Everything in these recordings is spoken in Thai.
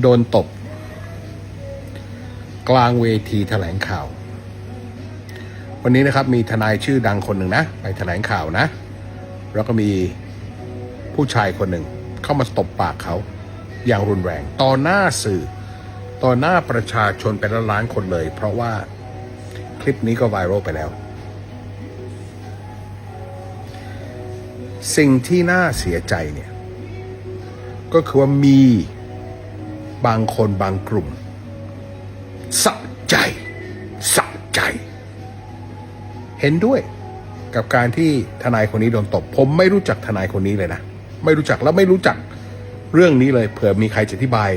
โดนตบ กลางเวทีแถลงข่าว วันนี้นะครับมีทนายชื่อดังคนหนึ่งนะ ไปแถลงข่าวนะ แล้วก็มีผู้ชายคนหนึ่งเข้ามาตบปากเขา อย่างรุนแรง ต่อหน้าสื่อ ต่อหน้าประชาชนเป็นล้านๆคนเลย เพราะว่าคลิปนี้ก็ไวรัลไปแล้ว สิ่งที่น่าเสียใจเนี่ย ก็คือว่ามี บางคนบางกลุ่มสะใจสะใจ เห็นด้วยกับการที่ทนายคนนี้โดนตบ ผมไม่รู้จักทนายคนนี้เลยนะ ไม่รู้จักแล้วไม่รู้จักเรื่องนี้เลยเผื่อมีใครจะอธิบาย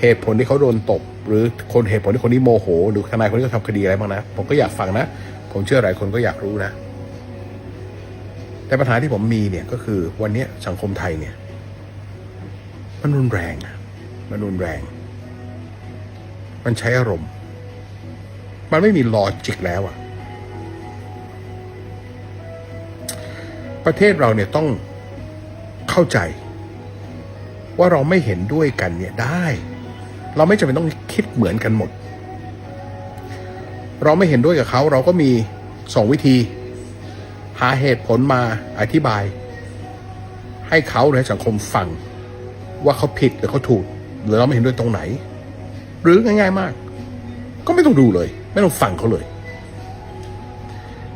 เหตุผลที่เขาโดนตบ หรือคนเหตุผลที่คนนี้โมโห หรือทนายคนนี้เขาทำคดีอะไรบ้างนะ ผมก็อยากฟังนะ ผมเชื่อหลายคนก็อยากรู้นะ แต่ปัญหาที่ผมมีเนี่ยก็คือวันนี้สังคมไทยเนี่ย มันรุนแรงอะ มันรุนแรง มันใช้อารมณ์ มันไม่มีลอจิกแล้วอะประเทศเราเนี่ยต้องเข้าใจ ว่าเราไม่เห็นด้วยกันเนี่ยได้ เราไม่จำเป็นต้องคิดเหมือนกันหมด เราไม่เห็นด้วยกับเขาเราก็มีสองวิธี หาเหตุผลมาอธิบาย ให้เขาในสังคมฟังว่าเขาผิดหรือเขาถูก หรือเราไม่เห็นด้วยตรงไหน หรือง่าย ๆมาก ก็ไม่ต้องดูเลย ไม่ต้องฟังเขาเลย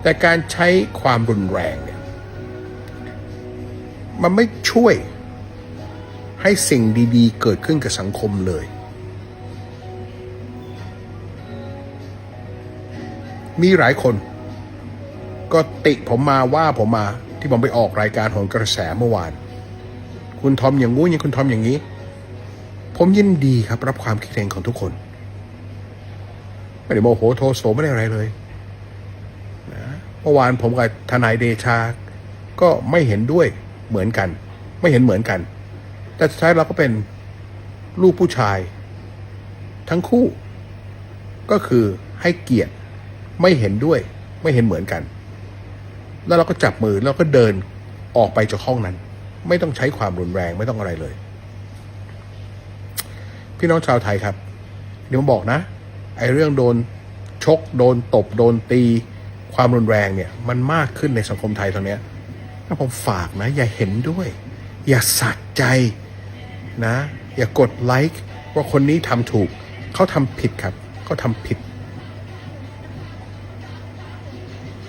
แต่การใช้ความรุนแรงเนี่ยมันไม่ช่วยให้สิ่งดีๆ เกิดขึ้นกับสังคมเลย มีหลายคน ก็ติผมมาว่าผมมาที่ผมไปออกรายการของกระแสเมื่อวาน คุณทอมอย่างงู้นย่างคุณทอมอย่างนี้ ผมยินดีครับ รับความคิดเห็นของทุกคน ไม่ได้โมโหโทโสไม่ได้อะไรเลยนะเมื่อวานผมกับทนายเดชา ก็ไม่เห็นด้วยเหมือนกัน ไม่เห็นเหมือนกัน แต่สุดท้ายเราก็เป็นลูกผู้ชาย ทั้งคู่ ก็คือให้เกียรติไม่เห็นด้วย ไม่เห็นเหมือนกัน แล้วเราก็จับมือแล้วก็เดินออกไปจากห้องนั้น ไม่ต้องใช้ความรุนแรงไม่ต้องอะไรเลย พี่น้องชาวไทยครับเดี๋ยวผมบอกนะ ไอ้เรื่องโดนชกโดนตบโดนตี ความรุนแรงเนี่ย มันมากขึ้นในสังคมไทยตอนนี้ถ้าผมฝากนะ อย่าเห็นด้วย อย่าสัดใจนะ อย่ากดไลค์ว่าคนนี้ทำถูก เขาทำผิดครับ เขาทำผิด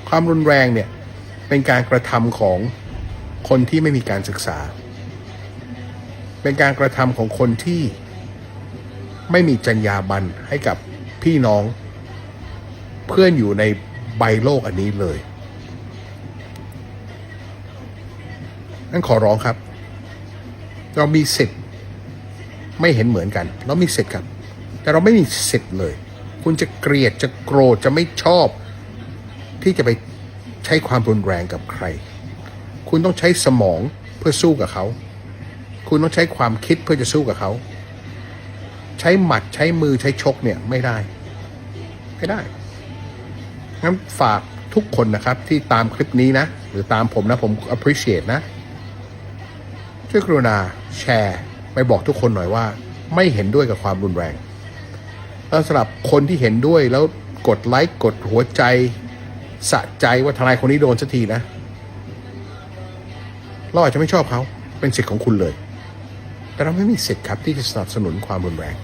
ความรุนแรงเนี่ย เป็นการกระทำของคนที่ไม่มีการศึกษา เป็นการกระทำของคนที่ ไม่มีจรรยาบรรณให้กับพี่น้องเพื่อนอยู่ในใบโลกอันนี้เลยนั่นขอร้องครับ เรามีสิทธิ์ไม่เห็นเหมือนกัน เรามีสิทธิ์ครับ แต่เราไม่มีสิทธิ์เลย คุณจะเกลียดจะโกรธจะไม่ชอบ ที่จะไปใช้ความรุนแรงกับใคร คุณต้องใช้สมองเพื่อสู้กับเขา คุณต้องใช้ความคิดเพื่อจะสู้กับเขา ใช้หมัดใช้มือใช้ชกเนี่ยไม่ได้ ไม่ได้งั้นฝากทุกคนนะครับ ที่ตามคลิปนี้นะ หรือตามผมนะผม appreciate นะ ช่วยกรุณาแชร์ ไปบอกทุกคนหน่อยว่า ไม่เห็นด้วยกับความรุนแรง แล้วสำหรับคนที่เห็นด้วยแล้วกดไลค์กดหัวใจ สะใจว่าทนายคนนี้โดนสักทีนะ เราอาจจะไม่ชอบเขาเป็นสิทธิ์ของคุณเลย แต่เราไม่มีสิทธิ์ครับที่จะสนับสนุนความรุนแรง